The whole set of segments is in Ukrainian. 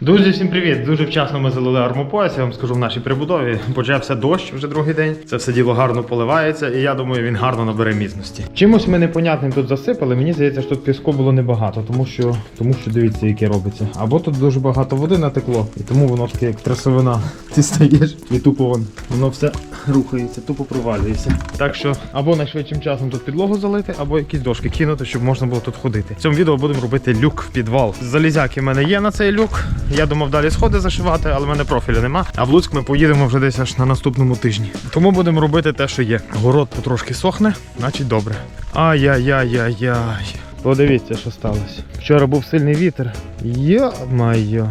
Друзі, всім привіт! Дуже вчасно ми залили армопояс, я вам скажу в нашій прибудові. Почався дощ вже другий день. Це все діло гарно поливається, і я думаю, він гарно набере міцності. Чимось ми непонятним тут засипали. Мені здається, що тут піску було небагато, тому що тому що дивіться, яке робиться. Або тут дуже багато води натекло, і тому воно таке як трясовина. Ти стаєш і тупо вон, воно все рухається, тупо провалюється. Так що або найшвидшим часом тут підлогу залити, або якісь дошки кинути, щоб можна було тут ходити. В цьому відео будемо робити люк в підвал. Залізяки в мене є на цей люк. Я думав далі сходи зашивати, але в мене профіля нема. А в Луцьк ми поїдемо вже десь аж на наступному тижні. Тому будемо робити те, що є. Город потрошки сохне, значить добре. Ай-яй-яй-яй-яй. Подивіться, що сталося. Вчора був сильний вітер. Йо-майо.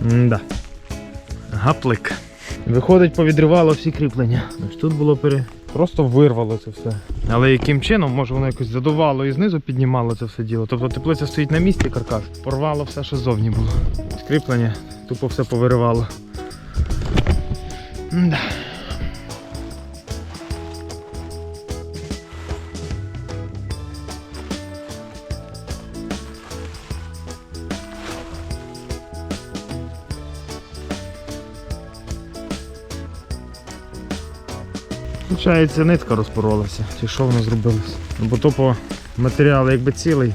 Да. Гаплик. Виходить, повідривало всі кріплення. Ось тут було пере. Просто вирвало це все. Але яким чином, може воно якось задувало і знизу піднімало це все діло. Тобто теплиця стоїть на місці, каркас. Порвало все, що ззовні було. Скріплення, тупо все повиривало. Да. Получається, нитка розпоролася. Чи що воно зробилося? Ну, Бо то по матеріал якби цілий.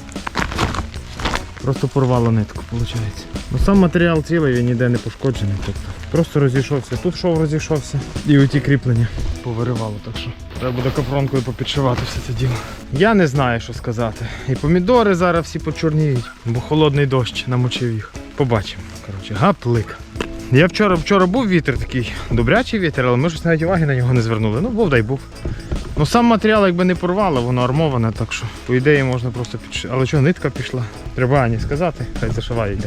Просто порвало нитку, виходить. Ну сам матеріал цілий, він ніде не пошкоджений. Тобто просто розійшовся. Тут шов розійшовся. І оті кріплення повиривало, так що. Треба буде кафронкою попідшивати все це діло. Я не знаю, що сказати. І помідори зараз всі почорніють, бо холодний дощ намочив їх. Побачимо. Коротше, гаплик. Я вчора вчора був вітер такий, добрячий вітер, але ми щось навіть уваги на нього не звернули. Ну, був дай був. Ну сам матеріал якби не порвало, воно армоване, так що по ідеї можна просто підшити. Але що, нитка пішла? Треба Ані сказати, хай зашиває.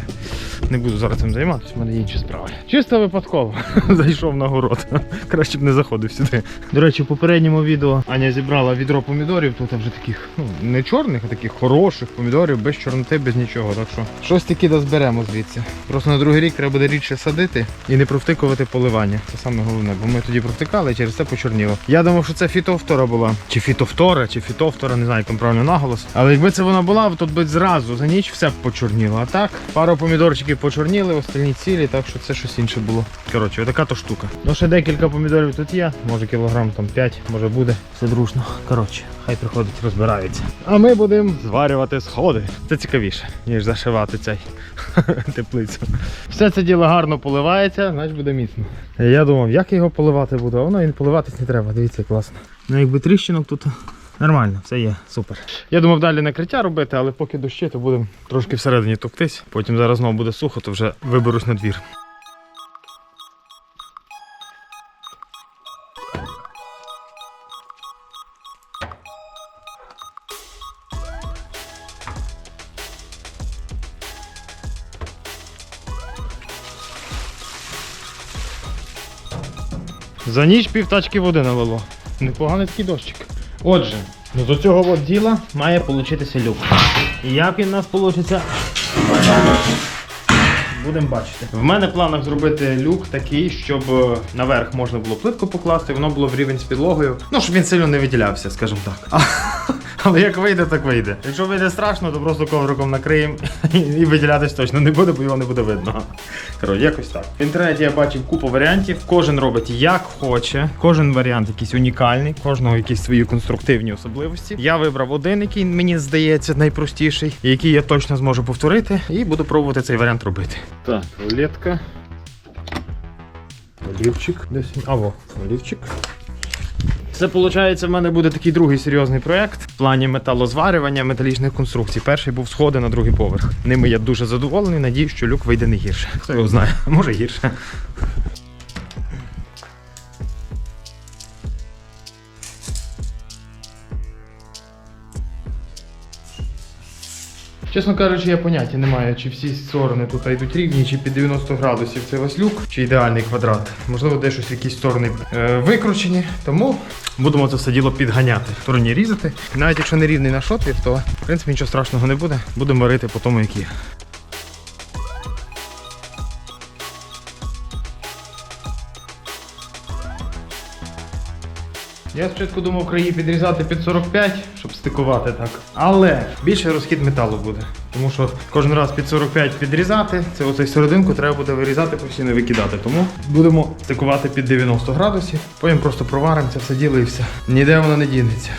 Не буду зараз цим займатися, в мене інші справи. Чисто випадково зайшов на город. Краще б не заходив сюди. До речі, в попередньому відео Аня зібрала відро помідорів, тут вже таких, ну, не чорних, а таких хороших помідорів, без чорноти, без нічого. Так що щось таки дозберемо звідси. Просто на другий рік треба буде рідше садити і не провтикувати поливання. Це саме головне, бо ми тоді провтикали і через це почорніло. Я думав, що це фітовтора була. Чи фітовтора, чи фітовтора, не знаю, як там правильно наголос. Але якби це вона була, то би зразу за ніч все б почорніло. А так, пару помідорчиків почорніли, остальні цілі, так що це щось інше було. Коротше, така то штука. Ну ще декілька помідорів тут є, може кілограм там 5, може буде. Все дружно. Коротше, хай приходить, розбирається. А ми будемо зварювати сходи. Це цікавіше, ніж зашивати цей теплицю. Все це діло гарно поливається, значить буде міцно. Я думав, як його поливати буду, а воно і поливатись не треба. Дивіться, класно. Ну якби тріщинок тут. Нормально, все є, супер. Я думав далі накриття робити, але поки дощі, то будемо трошки всередині топтись. Потім зараз знову буде сухо, то вже виберусь на двір. За ніч пів тачки води налило. Непоганий такий дощик. Отже, ну до цього от діла має получитися люк. Як він у нас вийде, будемо бачити. В мене в планах зробити люк такий, щоб е, наверх можна було плитку покласти, воно було в рівень з підлогою. Ну, щоб він сильно не виділявся, скажімо так. Але як вийде, так вийде. Якщо вийде страшно, то просто ковриком накриємо і виділятись точно не буде, бо його не буде видно. Коротше, якось так. В інтернеті я бачив купу варіантів. Кожен робить як хоче. Кожен варіант якийсь унікальний, кожного якісь свої конструктивні особливості. Я вибрав один, який мені здається найпростіший, який я точно зможу повторити, і буду пробувати цей варіант робити. Так, рулетка. Олівчик. Десь. він- А, во, олівчик. Це виходить, в мене буде такий другий серйозний проєкт в плані металозварювання металічних конструкцій. Перший був сходи на другий поверх. Ними я дуже задоволений. надію, що люк вийде не гірше. Хто його знає, може гірше. Чесно кажучи, я поняття не маю, чи всі сторони тут йдуть рівні, чи під 90 градусів це ось люк, чи ідеальний квадрат. Можливо, де щось якісь сторони е, викручені. Тому будемо це все діло підганяти, стороні різати. Навіть якщо не рівний наш отвір, то в принципі нічого страшного не буде. Будемо варити по тому, як є. Я спочатку думав краї підрізати під 45, щоб стикувати так. Але більше розхід металу буде. Тому що кожен раз під 45 підрізати, це оцей серединку треба буде вирізати, постійно викидати. Тому будемо стикувати під 90 градусів. Потім просто проваримо це все діло і все. Ніде воно не дінеться.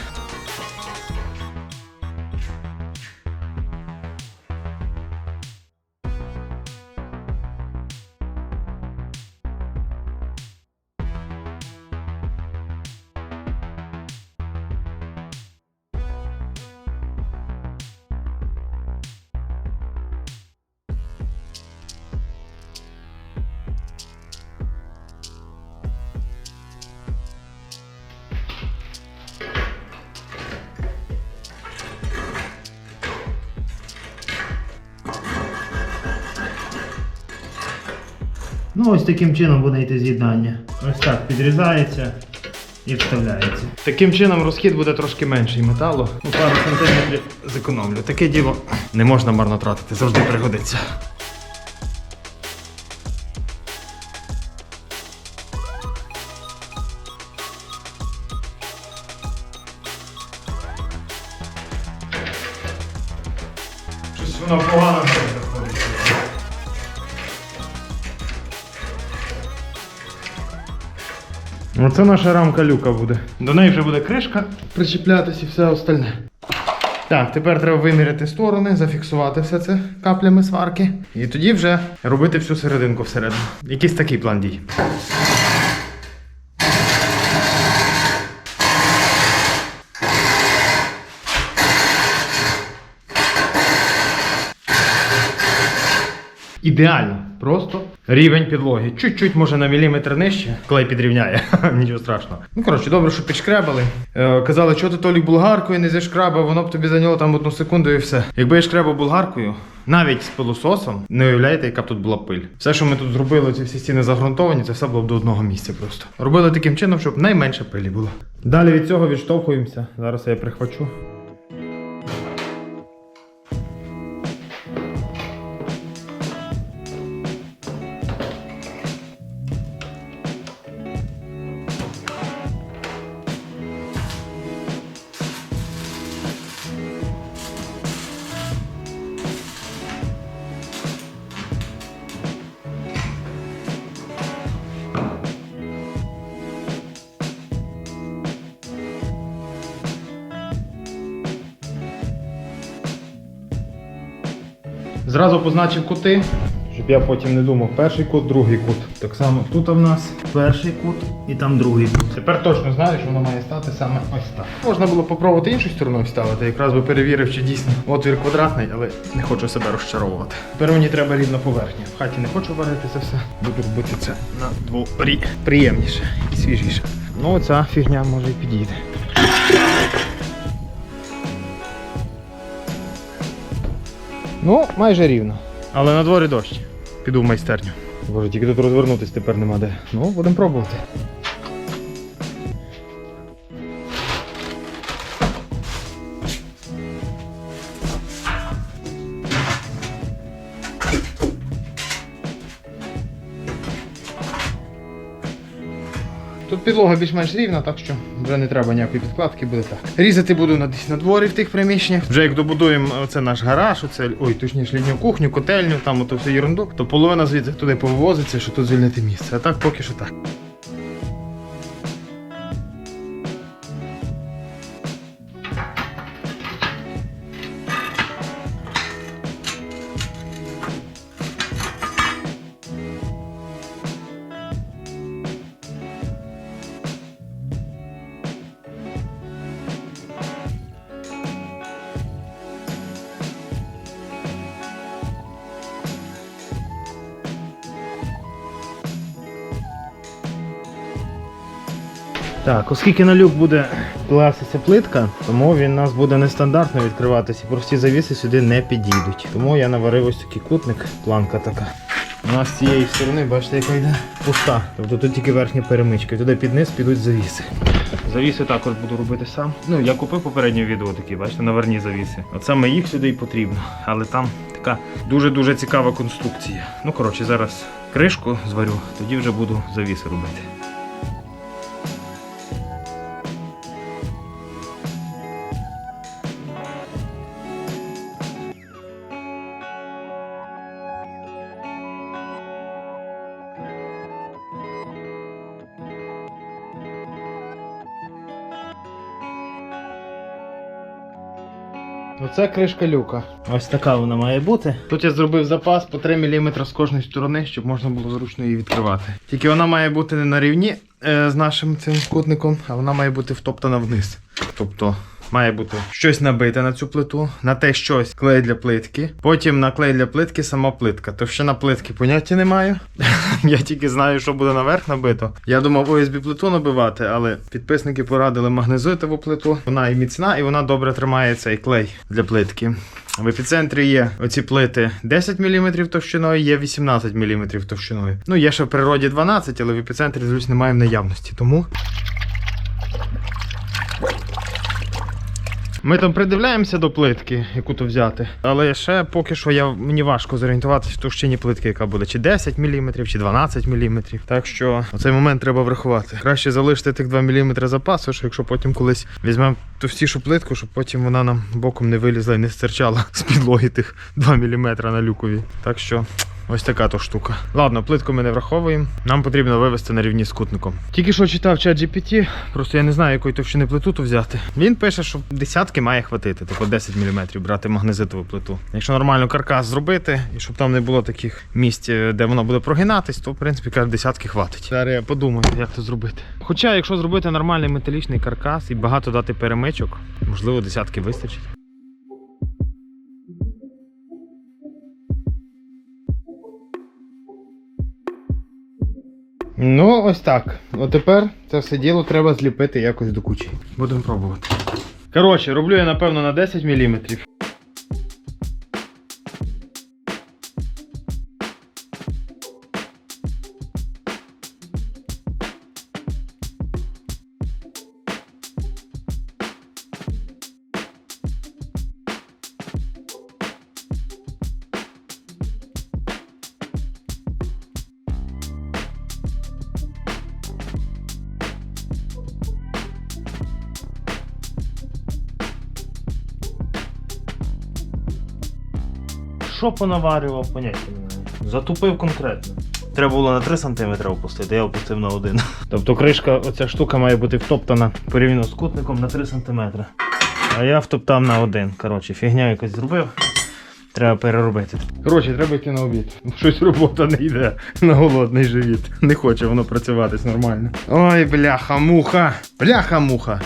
Ну, ось таким чином буде йти з'єднання. Ось так підрізається і вставляється. Таким чином розхід буде трошки менший металу. Ну, пару сантиметрів зекономлю. Таке діло не можна марно тратити, завжди пригодиться. Оце наша рамка люка буде. До неї вже буде кришка причіплятись і все остальне. Так, тепер треба виміряти сторони, зафіксувати все це каплями сварки. І тоді вже робити всю серединку всередину. Якийсь такий план дій. Ідеально. Просто рівень підлоги. Чуть-чуть, може, на міліметр нижче, клей підрівняє. Нічого страшного. Ну, коротше, добре, що підшкребали. Е, казали, що ти Толік булгаркою не зашкрабав, воно б тобі зайняло там одну секунду і все. Якби я шкребав булгаркою, навіть з пилососом, не уявляєте, яка б тут була пиль. Все, що ми тут зробили, ці всі стіни загрунтовані, це все було б до одного місця просто. Робили таким чином, щоб найменше пилі було. Далі від цього відштовхуємося. Зараз я прихвачу. Зразу позначив кути, щоб я потім не думав, перший кут, другий кут. Так само тут в нас перший кут і там другий кут. Тепер точно знаю, що воно має стати саме ось так. Можна було попробувати іншу сторону вставити, якраз би перевірив, чи дійсно отвір квадратний, але не хочу себе розчаровувати. Тепер мені треба рівна поверхня. В хаті не хочу варити це все. Буду робити це на дворі. Приємніше і свіжіше. Ну, ця фігня може і підійде. Ну, майже рівно. Але на дворі дощ. Піду в майстерню. Боже, тільки тут розвернутись тепер нема де. Ну, будемо пробувати. Підлога більш-менш рівна, так що вже не треба ніякої підкладки, буде так. Різати буду на, десь на дворі в тих приміщеннях. Вже як добудуємо оце наш гараж, оце, ой, точніше літню кухню, котельню, там ото всю ерунду, то половина звідси туди повозиться, щоб тут звільнити місце. А так поки що так. Так, оскільки на люк буде класитися плитка, тому він у нас буде нестандартно відкриватися, прості завіси сюди не підійдуть. Тому я наварив ось такий кутник, планка така. У нас з цієї сторони, бачите, яка йде пуста. Тобто тут тільки верхня перемичка. Туди під низ підуть завіси. Завіси також буду робити сам. Ну, я купив попереднє відео такі, бачите, наверні завіси. От саме їх сюди і потрібно. Але там така дуже-дуже цікава конструкція. Ну, коротше, зараз кришку зварю, тоді вже буду завіси робити. Оце кришка люка. Ось така вона має бути. Тут я зробив запас по 3 мм з кожної сторони, щоб можна було зручно її відкривати. Тільки вона має бути не на рівні е, з нашим цим кутником, а вона має бути втоптана вниз. Тобто. Має бути щось набите на цю плиту, на те щось клей для плитки. Потім на клей для плитки сама плитка. Товщина плитки поняття не маю. Я тільки знаю, що буде наверх набито. Я думав ОСБ плиту набивати, але підписники порадили магнезитову плиту. Вона і міцна, і вона добре тримає цей клей для плитки. В епіцентрі є оці плити 10 мм товщиною, є 18 мм товщиною. Ну, є ще в природі 12, але в епіцентрі, звісно, немає в наявності. Тому Ми там придивляємося до плитки, яку то взяти. Але ще поки що я, мені важко зорієнтуватися в товщині плитки, яка буде чи 10 мм, чи 12 мм. Так що цей момент треба врахувати. Краще залишити тих 2 мм запасу, що якщо потім колись візьмемо товстішу плитку, щоб потім вона нам боком не вилізла і не стирчала з підлоги тих 2 мм на люкові. Так що. Ось така то штука. Ладно, плитку ми не враховуємо. Нам потрібно вивести на рівні з кутником. Тільки що читав чат GPT, просто я не знаю, якої товщини плиту то взяти. Він пише, що десятки має хватити, тобто 10 мм брати магнезитову плиту. Якщо нормально каркас зробити, і щоб там не було таких місць, е, де воно буде прогинатись, то в принципі каже, десятки хватить. Зараз я подумаю, як це зробити. Хоча, якщо зробити нормальний металічний каркас і багато дати перемичок, можливо, десятки вистачить. Ну, ось так. От тепер це все діло треба зліпити якось до кучі. Будемо пробувати. Коротше, роблю я напевно на 10 мм. Що понаварював, поняття немає. Затупив конкретно. Треба було на 3 см опустити, я опустив на 1. Тобто кришка, оця штука має бути втоптана порівняно з кутником на 3 см. А я втоптав на 1. Коротше, фігня якось зробив. Треба переробити. Коротше, треба йти на обід. Щось робота не йде на голодний живіт. Не хоче воно працюватись нормально. Ой, бляха-муха! Бляха-муха!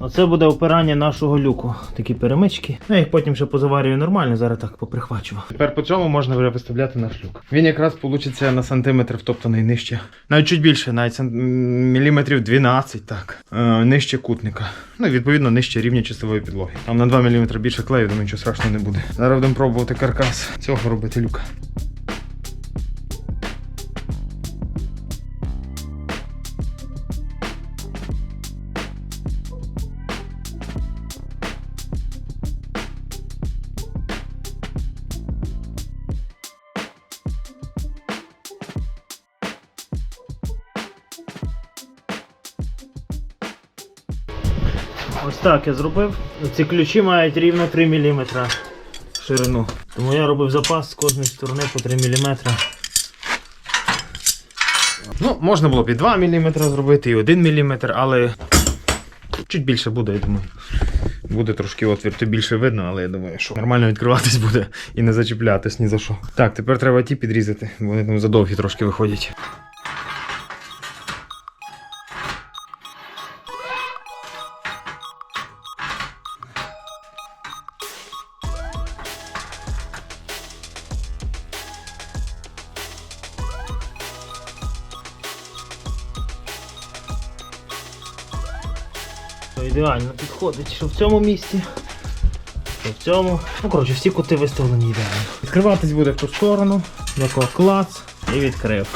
Оце буде опирання нашого люку. Такі перемички. Ну, я їх потім ще позаварюю нормально, зараз так поприхвачував. Тепер по цьому можна вже виставляти наш люк. Він якраз вийде на сантиметр втоптаний нижче. Навіть чуть більше, навіть сан... міліметрів 12, так. Е, нижче кутника. Ну і відповідно нижче рівня чистової підлоги. Там на 2 мм більше клею, думаю, нічого страшного не буде. Зараз будемо пробувати каркас цього робити люка. Ось так я зробив. Ці ключі мають рівно 3 мм ширину. Тому я робив запас з кожної сторони по 3 мм. Ну, можна було б і 2 мм зробити, і 1 мм, але чуть більше буде, я думаю. Буде трошки отвір, то більше видно, але я думаю, що нормально відкриватись буде і не зачіплятись ні за що. Так, тепер треба ті підрізати, бо вони там задовгі трошки виходять. Підходить, що в цьому місці, що в цьому. Ну, коротше, всі кути виставлені ідеально. Відкриватись буде в ту сторону, якого клац і відкрив.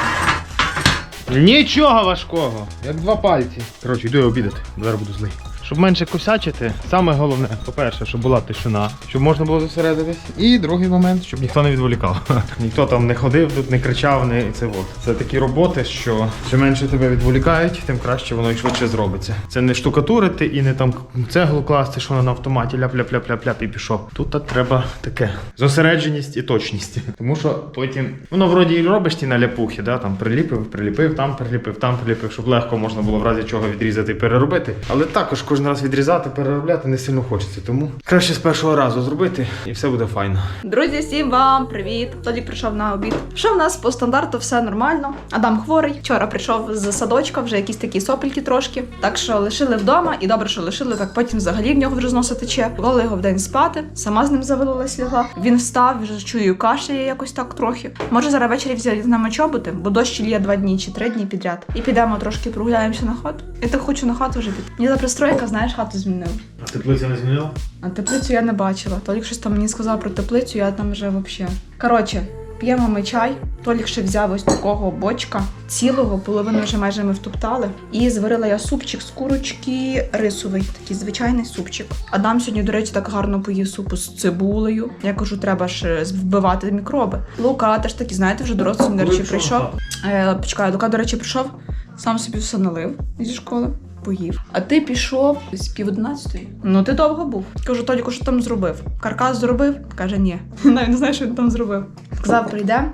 Нічого важкого, як два пальці. Коротше, йду я обідати, зараз буду злий. Що Щоб менше косячити, саме головне, по-перше, щоб була тишина, щоб можна було зосередитись. І другий момент, щоб ніхто не відволікав. ніхто там не ходив, тут не кричав, не це от. Це такі роботи, що чим менше тебе відволікають, тим краще воно і швидше зробиться. Це не штукатурити і не там цеглу класти, що вона на автоматі ляп-ляп-ляп-ляп-ляп і пішов. Тут треба таке зосередженість і точність. Тому що потім воно вроді і робиш ті наляпухи, да? там приліпив, приліпив, там приліпив, там приліпив, щоб легко можна було в разі чого відрізати і переробити. Але також кожен раз відрізати, переробляти не сильно хочеться. Тому краще з першого разу зробити і все буде файно. Друзі, всім вам привіт! Тоді прийшов на обід. Що в нас по стандарту все нормально. Адам хворий. Вчора прийшов з садочка, вже якісь такі сопельки трошки. Так що лишили вдома, і добре, що лишили, так потім взагалі в нього вже з носа тече. Коли його вдень спати, сама з ним завалилась лягла. Він встав, вже чую кашляє якось так трохи. Може зараз ввечері взяти з нами чоботи, бо дощ лє два дні чи три дні підряд. І підемо трошки прогуляємося на хату. Я так хочу на хату вже піти. Мені за пристройка, знаєш, хату змінив. А теплиця не змінила? А теплицю я не бачила. Толік щось там мені сказав про теплицю, я там вже взагалі. Коротше, п'ємо ми чай. Толік ще взяв ось такого бочка цілого, половину вже майже ми втоптали. І зварила я супчик з курочки рисовий, такий звичайний супчик. Адам сьогодні, до речі, так гарно поїв супу з цибулею. Я кажу, треба ж вбивати мікроби. Лука теж таки, знаєте, вже дорослий, до речі, прийшов. Е, почекай, Лука, до речі, прийшов, сам собі все налив зі школи. Поїв. А ти пішов з пів одинадцятої. Ну ти довго був. Кажу, Толіку, що там зробив? Каркас зробив? Каже, ні. Навіть не знаю, що він там зробив. Сказав, прийде,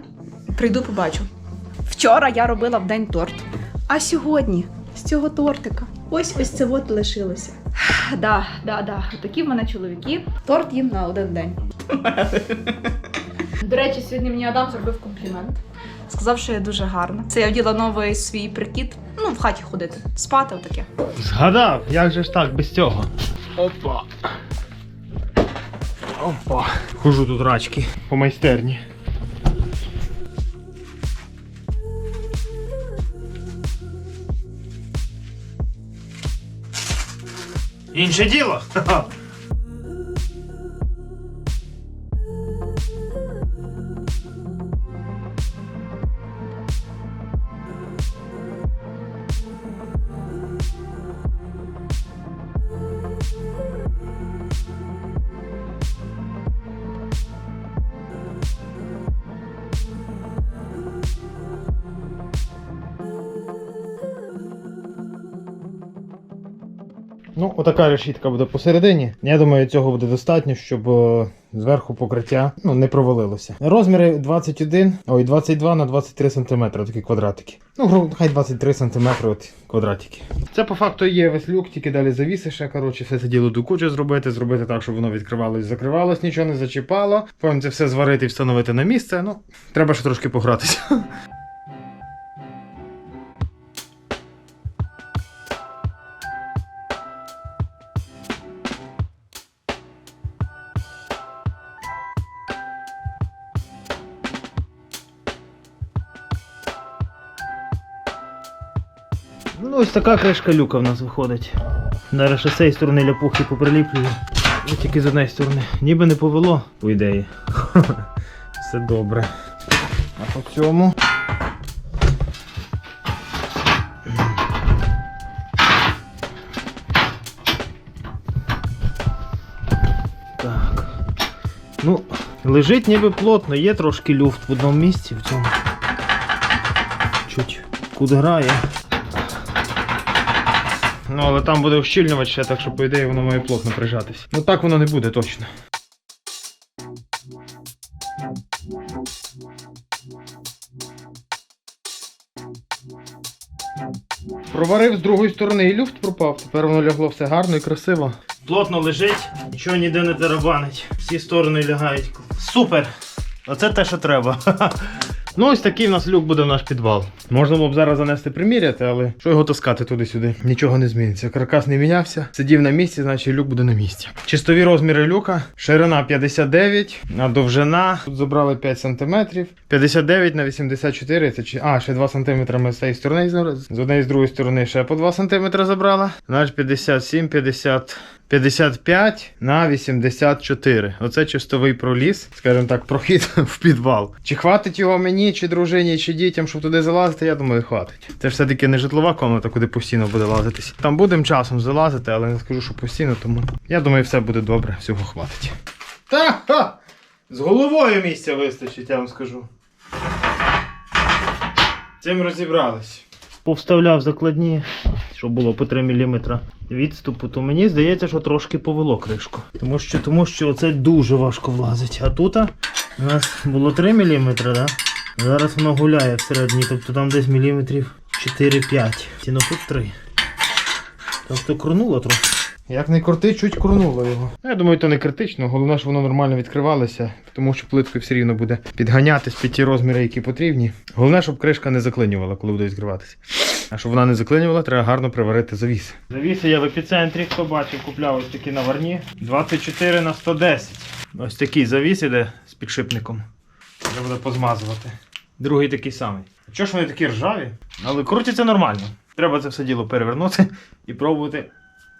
прийду, побачу. Вчора я робила в день торт. А сьогодні з цього тортика. Ось ось це от лишилося. Да, да, да. Такі в мене чоловіки. Торт їм на один день. До речі, сьогодні мені Адам зробив комплімент. Сказав, що я дуже гарна. Це я вділа новий свій прикид. Ну, в хаті ходити, спати отаке. Згадав, як же ж так без цього? Опа. Опа. Хожу тут рачки по майстерні. Інше діло. Ну, отака решітка буде посередині. Я думаю, цього буде достатньо, щоб е, зверху покриття ну, не провалилося. Розміри 21, ой, 22 на 23 см, такі квадратики. Ну, хай 23 см от квадратики. Це по факту є весь люк, тільки далі завіси ще, коротше, все це діло до кучі зробити, зробити так, щоб воно відкривалось, закривалось, нічого не зачіпало. Потім це все зварити і встановити на місце. Ну, треба ще трошки погратися. Така кришка люка в нас виходить. Зараз ще з цієї сторони ляпухи поприліплюю. І тільки з однієї сторони. Ніби не повело, по ідеї. Все добре. А по цьому. Так. Ну, лежить ніби плотно, є трошки люфт в одному місці в цьому. Чуть куди грає. Ну, але там буде ущільнювач ще, так що, по ідеї, воно має плотно прижатись. Ну так воно не буде точно. Проварив з другої сторони і люфт пропав. Тепер воно лягло все гарно і красиво. Плотно лежить, нічого ніде не тарабанить. Всі сторони лягають. Супер! Оце те, що треба. Ну, ось такий в нас люк буде в наш підвал. Можна було б зараз занести приміряти, але що його таскати туди-сюди? Нічого не зміниться. Каркас не мінявся. Сидів на місці, значить люк буде на місці. Чистові розміри люка. Ширина 59, а довжина. Тут забрали 5 см. 59 на 84. Це чи. А, ще 2 см ми з цієї сторони. з- однієї з другої сторони ще по 2 см забрала. Значить 57, 50. 55 на 84. Оце чистовий проліз, скажімо так, прохід в підвал. Чи хватить його мені, чи дружині, чи дітям, щоб туди залазити, я думаю, хватить. Це ж все-таки не житлова комната, куди постійно буде лазитись. Там будемо часом залазити, але не скажу, що постійно, тому я думаю, все буде добре, всього хватить. Та! З головою місця вистачить, я вам скажу. Цим розібрались. Повставляв закладні, щоб було по 3 мм відступу, то мені здається, що трошки повело кришку. Тому що, тому що це дуже важко влазить. А тут у нас було 3 мм, да? зараз воно гуляє всередині, тобто там десь міліметрів 4-5. Ціно тут 3. Тобто крунуло трохи. Як не крути, чуть крунуло його. Ну, Я думаю, то не критично. Головне, щоб воно нормально відкривалося, тому що плиткою все рівно буде підганятись під ті розміри, які потрібні. Головне, щоб кришка не заклинювала, коли буде відкриватися. А щоб вона не заклинювала, треба гарно приварити завіси. Завіси я в епіцентрі, хто бачив, купляв ось такі наварні. 24 на 110. Ось такий завіс іде з підшипником. Треба буде позмазувати. Другий такий самий. Чого ж вони такі ржаві? Але крутяться нормально. Треба це все діло перевернути і пробувати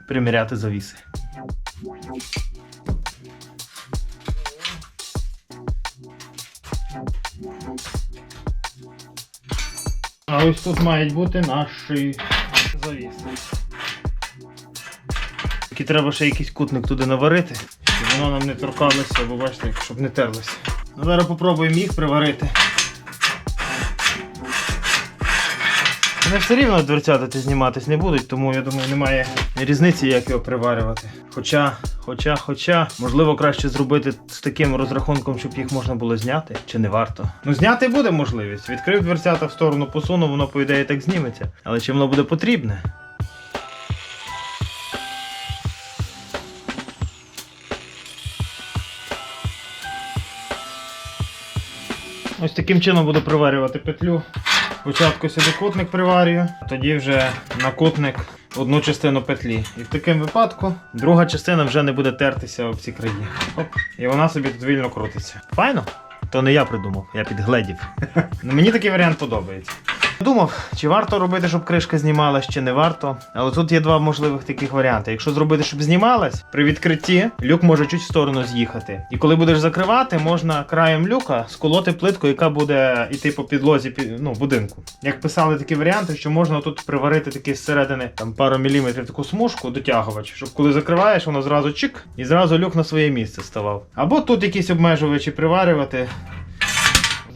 приміряти завіси. А ось тут мають бути наші завіси. Тільки треба ще якийсь кутник туди наварити, щоб воно нам не торкалося, бо бачите, щоб не терлося. Ну, зараз попробуємо їх приварити. Вони все рівно дверцята ті зніматись не будуть, тому я думаю, немає різниці, як його приварювати. Хоча, хоча, хоча, можливо, краще зробити з таким розрахунком, щоб їх можна було зняти, чи не варто. Ну, зняти буде можливість. Відкрив дверцята в сторону, посунув, воно, по ідеї, так зніметься. Але чи воно буде потрібне? Ось таким чином буду приварювати петлю. Спочатку сюди кутник приварюю, а тоді вже на кутник одну частину петлі. І в такому випадку друга частина вже не буде тертися об ці краї. Оп, і вона собі тут вільно крутиться. Файно? То не я придумав, я підгледів. Ну, Мені такий варіант подобається. Думав, чи варто робити, щоб кришка знімалась, чи не варто. Але тут є два можливих таких варіанти. Якщо зробити, щоб знімалась, при відкритті люк може чуть в сторону з'їхати. І коли будеш закривати, можна краєм люка сколоти плитку, яка буде йти по підлозі під- ну, будинку. Як писали такі варіанти, що можна тут приварити такі зсередини там пару міліметрів таку смужку, дотягувач, щоб коли закриваєш, воно зразу чик і зразу люк на своє місце ставав. Або тут якісь обмежувачі приварювати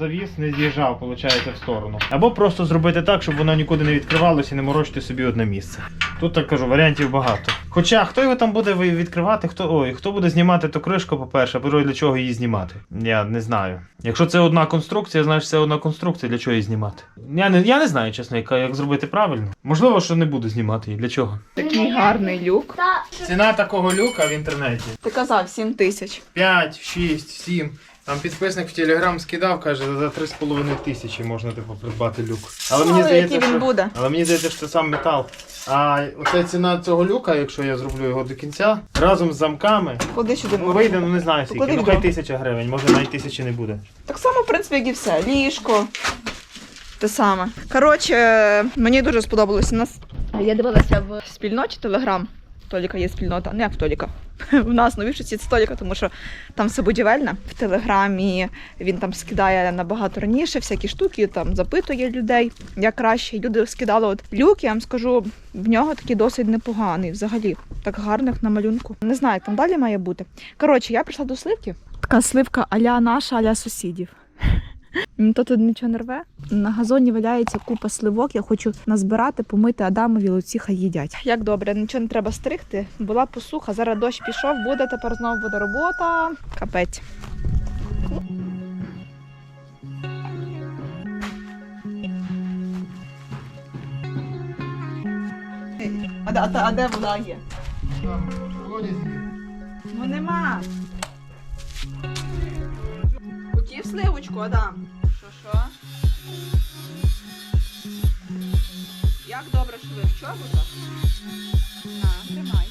завіс не з'їжджав, виходить, в сторону. Або просто зробити так, щоб воно нікуди не відкривалося і не морочити собі одне місце. Тут так кажу, варіантів багато. Хоча хто його там буде відкривати, хто ой, хто буде знімати ту кришку, по-перше, а по-друге, для чого її знімати? Я не знаю. Якщо це одна конструкція, значить це одна конструкція, для чого її знімати? Я не, я не знаю, чесно, яка, як зробити правильно. Можливо, що не буду знімати її. Для чого? Такий гарний люк. Ціна такого люка в інтернеті. Ти казав 7 тисяч. 5, 6, 7. Там підписник в Телеграм скидав, каже, за 3,5 тисячі можна типу придбати люк. Але мені Ну, здається, який він що... буде. Але мені здається, що це сам метал. А оця ціна цього люка, якщо я зроблю його до кінця, разом з замками, Куди сюди ну, вийде, ну не знаю Куди скільки. Ну відро? хай тисяча гривень, може навіть тисячі не буде. Так само, в принципі, як і все. Ліжко. Те саме. Коротше, мені дуже сподобалося. У нас я дивилася в спільноті Телеграм. Толіка є спільнота, не як в Толіка. У нас новіше ці Толіка, тому що там все будівельне. В Телеграмі він там скидає набагато раніше всякі штуки, там запитує людей, як краще. Люди скидали от люк, я вам скажу, в нього такий досить непоганий взагалі. Так гарно, як на малюнку. Не знаю, як там далі має бути. Коротше, я прийшла до сливки. Така сливка аля наша, аля сусідів. Ніхто тут нічого не рве. На газоні валяється купа сливок. Я хочу назбирати, помити Адамові луці, хай їдять. Як добре, нічого не треба стригти. Була посуха, зараз дощ пішов, буде тепер знову буде робота. Капець. А, де- а, а де вода є? Ну нема. Сливочку, Адам. Що що? Як добре, що ви в чоботах? На, тримай.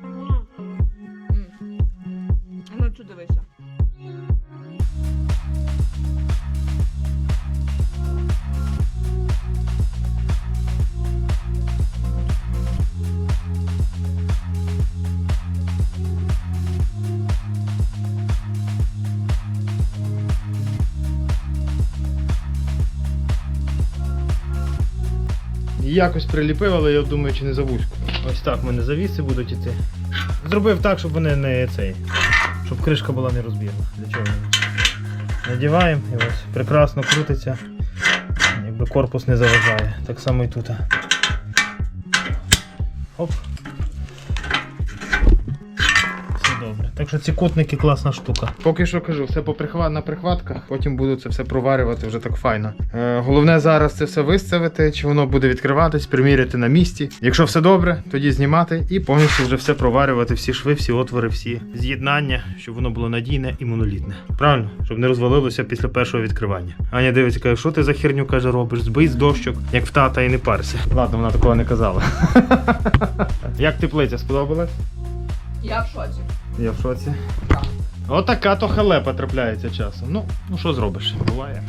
М. Ну, чу якось приліпив, але я думаю, чи не за. Ось так в мене завіси будуть іти. Зробив так, щоб вони не цей. Щоб кришка була не розбірна. Для чого? Надіваємо і ось прекрасно крутиться. Якби корпус не заважає. Так само і тут. Оп. Так що ці кутники класна штука. Поки що кажу, все по прихват на прихватках, потім буду це все проварювати вже так файно. Е, головне зараз це все виставити, чи воно буде відкриватись, приміряти на місці. Якщо все добре, тоді знімати і повністю вже все проварювати, всі шви, всі отвори, всі з'єднання, щоб воно було надійне і монолітне. Правильно? Щоб не розвалилося після першого відкривання. Аня дивиться, каже, що ти за херню каже, робиш? Збий з дощок, як в тата і не парся. Ладно, вона такого не казала. Як теплиця сподобалась? Я в шоці. Я в шоці. Отака то халепа трапляється часом. Ну, ну що зробиш? Буває.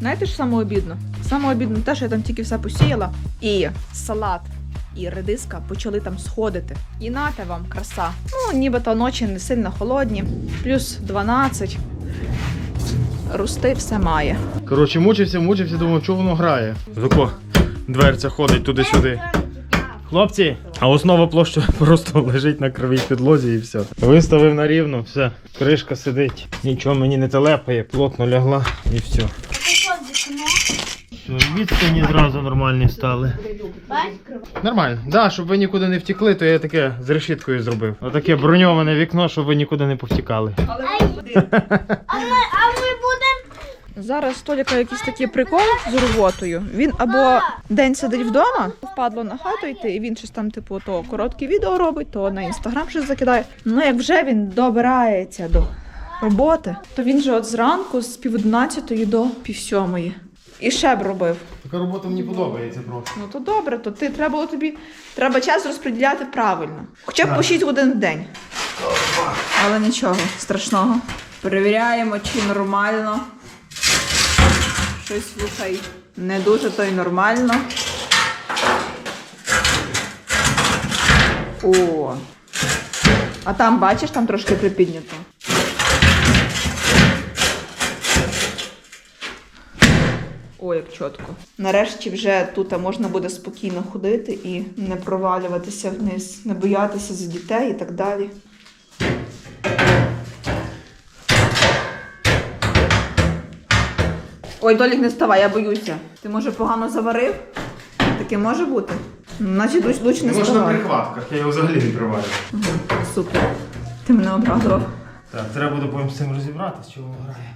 Знаєте, що саме обідно? Саме обідно те, що я там тільки все посіяла, і салат, і редиска почали там сходити. І нате вам краса. Ну, нібито ночі не сильно холодні, плюс 12. Рости все має. Коротше, мучився, мучився, думав, чого воно грає. Тако дверця ходить туди-сюди. Хлопці, а основа площа просто лежить на кривій підлозі і все. Виставив на рівно, все. Кришка сидить. Нічого мені не телепає, плотно лягла і все. Все, відстані зразу нормальні стали. Нормально. Да, щоб ви нікуди не втекли, то я таке з решіткою зробив. Отаке броньоване вікно, щоб ви нікуди не повтікали. Зараз Толіка якийсь такий прикол з роботою. Він або день сидить вдома, впадло на хату йти, і він щось там, типу, то короткі відео робить, то на інстаграм щось закидає. Ну як вже він добирається до роботи, то він же от зранку з пів одинадцятої до пів сьомої. І ще б робив. Така робота мені подобається просто. Ну то добре, то ти треба було тобі треба час розподіляти правильно. Хоча б по 6 годин в день. Але нічого страшного. Перевіряємо, чи нормально. Щось слухай, не дуже то й нормально. О. А там, бачиш, там трошки припіднято. О, як чітко. Нарешті вже тут можна буде спокійно ходити і не провалюватися вниз, не боятися за дітей і так далі. Ой, Толік, не вставай, я боюся. Ти може погано заварив? Таке може бути. Значить, луч, луч не Можна на вставай. прихватках, я його взагалі не приварю. Супер. Ти мене обрадував. Так, треба буде потім з цим розібратися, чого воно грає.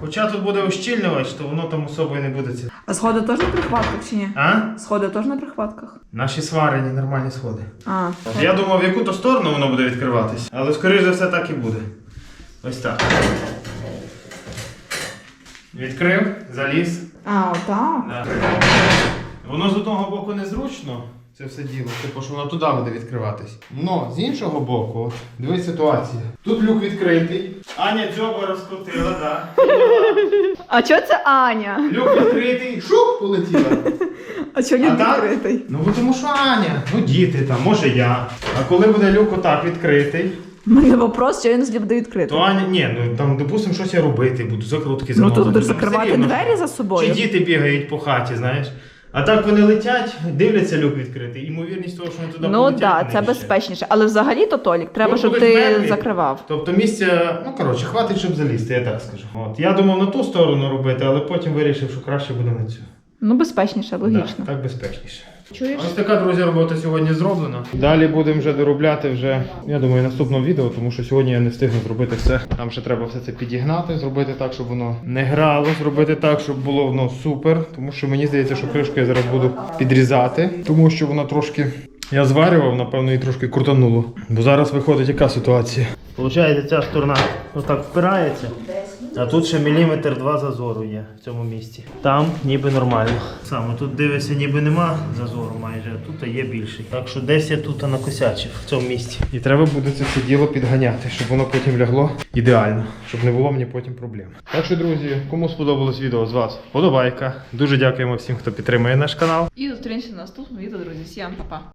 Хоча тут буде ущільнювач, то воно там особою не буде це. А сходи теж на прихватках чи ні? А? Сходи теж на прихватках? Наші сварені нормальні сходи. А. Я думав, в яку то сторону воно буде відкриватись, але скоріш за все так і буде. Ось так. Відкрив, заліз. А, отак. Да. Воно з одного боку незручно, це все діло, типу, що воно туди буде відкриватись. Но з іншого боку, от, дивись ситуація. Тут люк відкритий. Аня дзьоба розкрутила, так. А чого це Аня? Люк відкритий, шух, полетіла. А чого А так? відкритий? Ну бо тому що Аня, ну діти там, може я. А коли буде люк отак відкритий, У мене вопрос, що він завжди буде відкритий. то ні, ну там, допустимо, щось я робити, буду закрутки Ну тут будеш закривати двері за собою. Чи діти бігають по хаті, знаєш. А так вони летять, дивляться люк відкритий. Ймовірність того, що вони туди Ну полетять, так, да, це нижче. безпечніше. Але взагалі то Толік, треба, Ну, щоб ти двері- закривав. Тобто місця, ну коротше, хватить, щоб залізти, я так скажу. От. Я думав на ту сторону робити, але потім вирішив, що краще буде на цю. Ну, безпечніше, логічно. Да, так безпечніше. Чуєш? Ось така, друзі, робота сьогодні зроблена. Далі будемо вже доробляти вже, я думаю, наступного відео, тому що сьогодні я не встигну зробити все. Там ще треба все це підігнати, зробити так, щоб воно не грало, зробити так, щоб було воно супер. Тому що мені здається, що кришку я зараз буду підрізати, тому що вона трошки. Я зварював, напевно, і трошки крутануло. Бо зараз виходить яка ситуація. Получається, ця сторона отак впирається. А тут ще міліметр два зазору є в цьому місці. Там ніби нормально. Саме тут дивишся, ніби нема зазору майже, а тут є більший. Так що десь я тут накосячив в цьому місці. І треба буде це все діло підганяти, щоб воно потім лягло ідеально, щоб не було мені потім проблем. Так що, друзі, кому сподобалось відео з вас, подобайка. Дуже дякуємо всім, хто підтримує наш канал. І зустрінемося на наступному відео, друзі. Всім па-па.